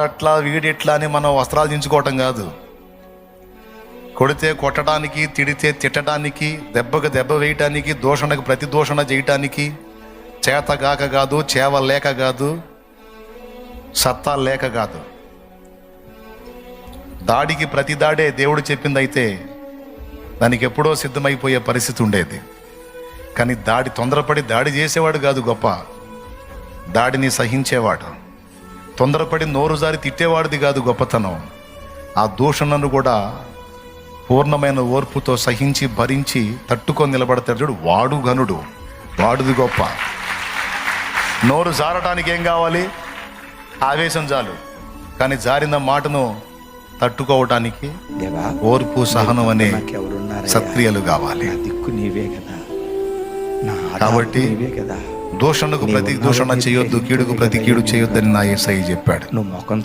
అట్లా వీడి ఎట్లా అని మనం వస్త్రాలు దించుకోవటం కాదు. కొడితే కొట్టడానికి తిడితే తిట్టడానికి దెబ్బకు దెబ్బ వేయటానికి దూషణకు ప్రతిదూషణ చేయటానికి చేతగాక కాదు చేవ లేక కాదు సత్తా లేక కాదు. దాడికి ప్రతి దాడే దేవుడు చెప్పిందైతే దానికి ఎప్పుడో సిద్ధమైపోయే పరిస్థితి ఉండేది. కానీ దాడి తొందరపడి దాడి చేసేవాడు కాదు గొప్ప. దాడిని సహించేవాడు. తొందరపడి నోరు జారి తిట్టేవాడిది కాదు గొప్పతనం. ఆ దూషణను కూడా పూర్ణమైన ఓర్పుతో సహించి భరించి తట్టుకొని నిలబడతాడు చూడు వాడు గనుడు వాడుది గొప్ప. నోరు జారటానికి ఏం కావాలి? ఆవేశం చాలు. కానీ జారిన మాటను తట్టుకోవటానికి ఓర్పు సహనం అనే? సత్క్రియలు కావాలి. దిక్కు నీవే కదా. కాబట్టి నీవే కదా. దూషణకు ప్రతి దూషణ చేయొద్దు కీడుకు ప్రతి కీడు చేయొద్దని నా ఏసై చెప్పాడు. నువ్వు ముఖం